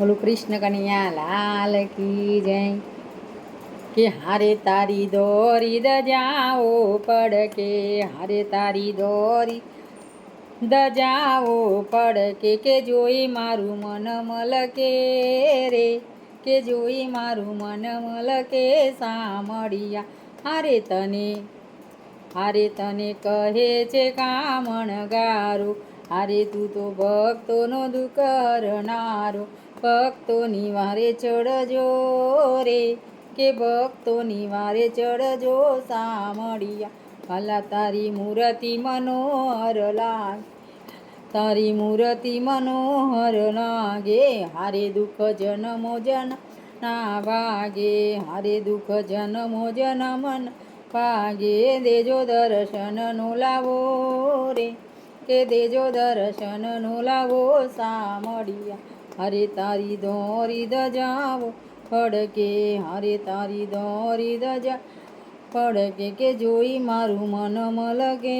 બોલું કૃષ્ણ કન્યા, લાલ કી જય. કે હારે તારી દોરી દજાઓ પડકે, હારે તારી દોરી દજાઓ પડકે, કે જોઈ મારું મન મલકે રે, કે જોઈ મારું મન મલકે સામળિયા. હારે તને હારે તને કહે છે કામણ ગારું, હારે તું તો ભક્તોનો દુઃખ હરનારો ભક્તોની વારે ચડજો રે, કે ભક્તોની વારે ચડજો સામળિયા. ભલા તારી મૂર્તિ મનોહર લાગે, તારી મૂર્તિ મનોહર લાગે, હારે દુઃખ જનમો જન ના ભાગે, હારે દુઃખ જનમો જનમન ભાગે. દેજો દર્શનનો લાવો રે, કે દેજો દર્શનનો લાવો સામળિયા. હરે તારી દોરી દજાવો ફડકે હરે તારી દોરી દજા ફડકે કે જોઈ મારું મન મલકે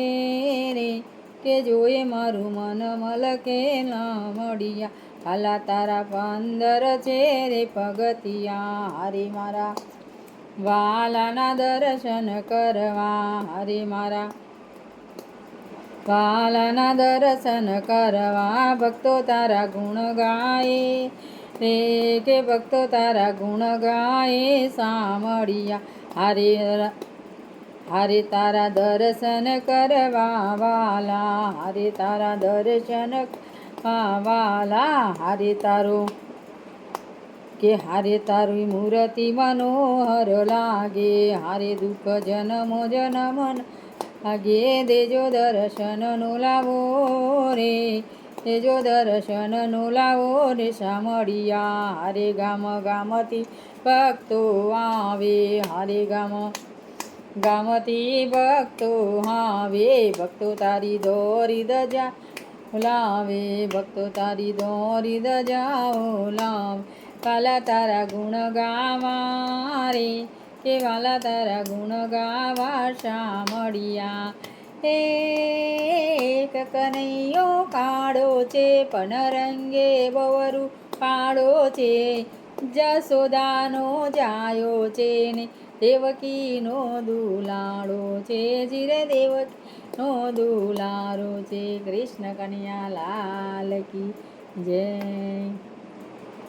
રે, કે જોઈ મારું મન મલકે ના મળ્યા કાલા તારા પંદર છે રે પગતિયા હરે મારા વાલાના દર્શન કરવા, હરે મારા વાલાના દર્શન કરવા ભક્તો તારા ગુણ ગાય. રે કે ભક્તો તારા ગુણ ગાય. સામળિયા, હરે હરે તારા દર્શન કરવા વાલા. હરે તારા દર્શન વાલા. હરે તારો, કે હારે તારી મૂર્તિ મનોહર લાગે. હારે દુઃખ જન્મ જનમન લાગે દેજો દર્શનનો લાવો રે, દેજો દર્શનનો લાવો રે, સામળિયા હારે ગામ ગામથી ભક્તો આવે, હારે ગામ ગામથી ભક્તો આવે, ભક્તો તારી દોરી દજા લાવે, ભક્તો તારી દોરી દજા લાવ, કાલા તારા ગુણ ગાવા રે કે વાલા તારા ગુણ ગાવા શામળિયા. એક કનૈયો કાળો છે, પણ રંગે બવરું કાળો છે. જસોદાનો જાયો છે ને દેવકીનો દુલાળો છે, જીરે દેવકીનો દુલારો છે. કૃષ્ણ કન્યા લાલ કી જય.